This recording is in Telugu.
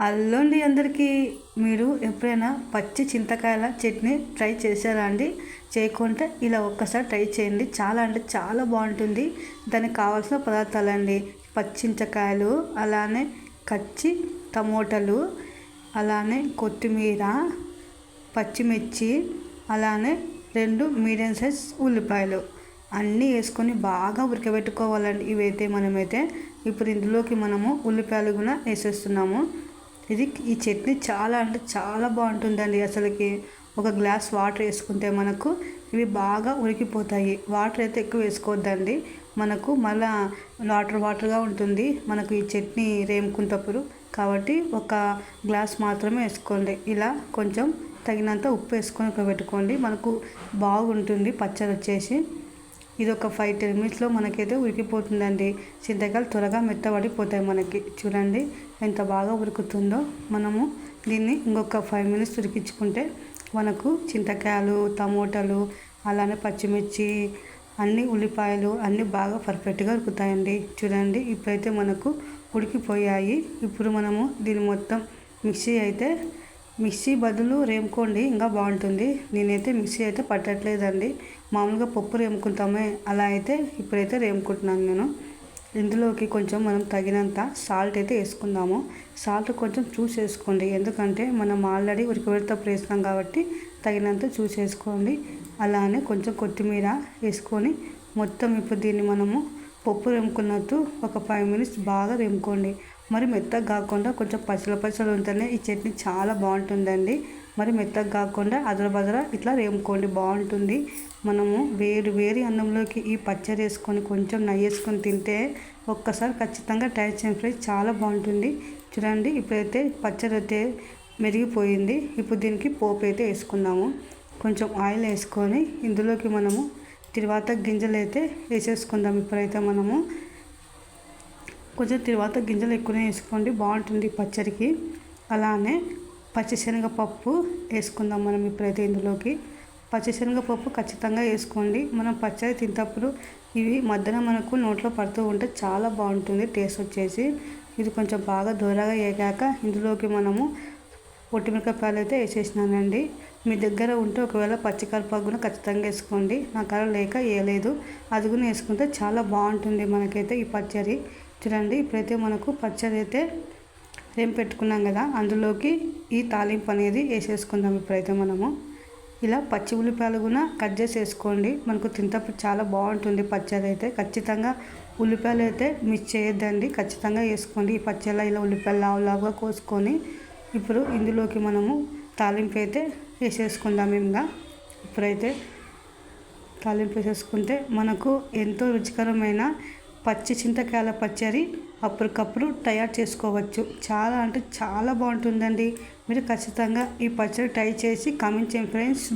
అల్లుండి అందరికీ మీరు ఎప్పుడైనా పచ్చి చింతకాయల చట్నీ ట్రై చేశారా అండి? చేయకుంటే ఇలా ఒక్కసారి ట్రై చేయండి. చాలా అంటే చాలా బాగుంటుంది. దానికి కావాల్సిన పదార్థాలు అండి పచ్చి అలానే కచ్చి టమోటాలు అలానే కొత్తిమీర పచ్చిమిర్చి అలానే రెండు మీడియం సైజ్ ఉల్లిపాయలు. అన్నీ వేసుకొని బాగా ఉడకబెట్టుకోవాలండి. ఇవైతే మనమైతే ఇప్పుడు ఇందులోకి మనము ఉల్లిపాయలు కూడా వేసేస్తున్నాము. ఇది ఈ చట్నీ చాలా అంటే చాలా బాగుంటుందండి. అసలుకి ఒక గ్లాస్ వాటర్ వేసుకుంటే మనకు ఇవి బాగా ఉడికిపోతాయి. వాటర్ అయితే ఎక్కువ వేసుకోవద్దండి. మనకు మళ్ళా వాటర్ వాటర్గా ఉంటుంది. మనకు ఈ చట్నీ రేముకుంటప్పుడు కాబట్టి ఒక గ్లాస్ మాత్రమే వేసుకోండి. ఇలా కొంచెం తగినంత ఉప్పు వేసుకొని పెట్టుకోండి మనకు బాగుంటుంది పచ్చడి వచ్చేసి. ఇది ఒక ఫైవ్ టెన్ మినిట్స్లో మనకైతే ఉడికిపోతుందండి. చింతకాయలు త్వరగా మెత్తబడిపోతాయి మనకి. చూడండి ఎంత బాగా ఉడుకుతుందో. మనము దీన్ని ఇంకొక ఫైవ్ మినిట్స్ ఉడికించుకుంటే మనకు చింతకాయలు టమోటాలు అలానే పచ్చిమిర్చి అన్ని ఉల్లిపాయలు అన్నీ బాగా పర్ఫెక్ట్గా ఉడుకుతాయండి. చూడండి ఇప్పుడైతే మనకు ఉడికిపోయాయి. ఇప్పుడు మనము దీన్ని మొత్తం మిక్సీ అయితే మిక్సీ బదులు రేముకోండి ఇంకా బాగుంటుంది. నేనైతే మిక్సీ అయితే పట్టట్లేదండి. మామూలుగా పప్పు రేముకుంటామే. అలా అయితే ఇప్పుడైతే రేముకుంటున్నాను నేను. ఇందులోకి కొంచెం మనం తగినంత సాల్ట్ అయితే వేసుకుందాము. సాల్ట్ కొంచెం చూసి వేసుకోండి ఎందుకంటే మనం ఆల్రెడీ ఉడకబెడతప్పుడు వేస్తాం కాబట్టి తగినంత చూసి వేసుకోండి అలానే కొంచెం కొత్తిమీర వేసుకొని మొత్తం ఇప్పుడు దీన్ని మనము పప్పు రేముకున్నట్టు ఒక ఫైవ్ మినిట్స్ బాగా రేముకోండి. మరి మెత్తగా కాకుండా కొంచెం పచ్చల పచ్చలు ఉంటేనే ఈ చట్నీ చాలా బాగుంటుందండి. మరి మెత్తగా కాకుండా అదరబదర ఇట్లా రేముకోండి బాగుంటుంది. మనము వేరు వేడి అన్నంలోకి ఈ పచ్చడి వేసుకొని కొంచెం నెయ్యి వేసుకొని తింటే ఒక్కసారి ఖచ్చితంగా ట్రై చేయండి ఫ్రెండ్స్ చాలా బాగుంటుంది. చూడండి ఇప్పుడైతే పచ్చడి అయితే మెరిగిపోయింది. ఇప్పుడు దీనికి పోపు అయితే వేసుకుందాము. కొంచెం ఆయిల్ వేసుకొని ఇందులోకి మనము తర్వాత గింజలు అయితే వేసేసుకుందాం. ఇప్పుడైతే మనము కొంచెం తర్వాత గింజలు ఎక్కువనే వేసుకోండి. బాగుంటుంది పచ్చడికి. అలానే పచ్చిశనగపప్పు వేసుకుందాం మనం ఇప్పుడైతే ఇందులోకి. పచ్చిశనగపప్పు ఖచ్చితంగా వేసుకోండి. మనం పచ్చడి తింటప్పుడు ఇవి మధ్యన మనకు నోట్లో పడుతూ ఉంటే చాలా బాగుంటుంది టేస్ట్ వచ్చేసి. ఇది కొంచెం బాగా దూరగా వేగాక ఇందులోకి మనము ఒట్టిమిరపకాయలు అయితే వేసేసినానండి. మీ దగ్గర ఉంటే ఒకవేళ పచ్చికరపాకు కూడా ఖచ్చితంగా వేసుకోండి. నా కర లేక వేయలేదు. అది కూడా వేసుకుంటే చాలా బాగుంటుంది మనకైతే ఈ పచ్చడి. చూడండి ఇప్పుడైతే మనకు పచ్చడి అయితే ఏం పెట్టుకున్నాం కదా అందులోకి ఈ తాలింపు అనేది వేసేసుకుందాం ఇప్పుడైతే మనము. ఇలా పచ్చి ఉల్లిపాయలు కూడా కట్ చేసి వేసుకోండి మనకు తింటప్పుడు చాలా బాగుంటుంది పచ్చడి అయితే ఖచ్చితంగా ఉల్లిపాయలు అయితే మిక్స్ చేయొద్దండి. ఖచ్చితంగా వేసుకోండి. ఈ పచ్చళ్ళ ఇలా ఉల్లిపాయలు లావు లావుగా కోసుకొని ఇప్పుడు ఇందులోకి మనము తాలింపు అయితే వేసేసుకుందాం ఇంకా. ఇప్పుడైతే తాలింపు వేసేసుకుంటే మనకు ఎంతో రుచికరమైన పచ్చి చింతకాయల పచ్చడి అప్పటికప్పుడు తయారు చేసుకోవచ్చు. చాలా అంటే చాలా బాగుంటుందండి. మీరు ఖచ్చితంగా ఈ పచ్చడి ట్రై చేసి కామెంట్ చేయండి ఫ్రెండ్స్.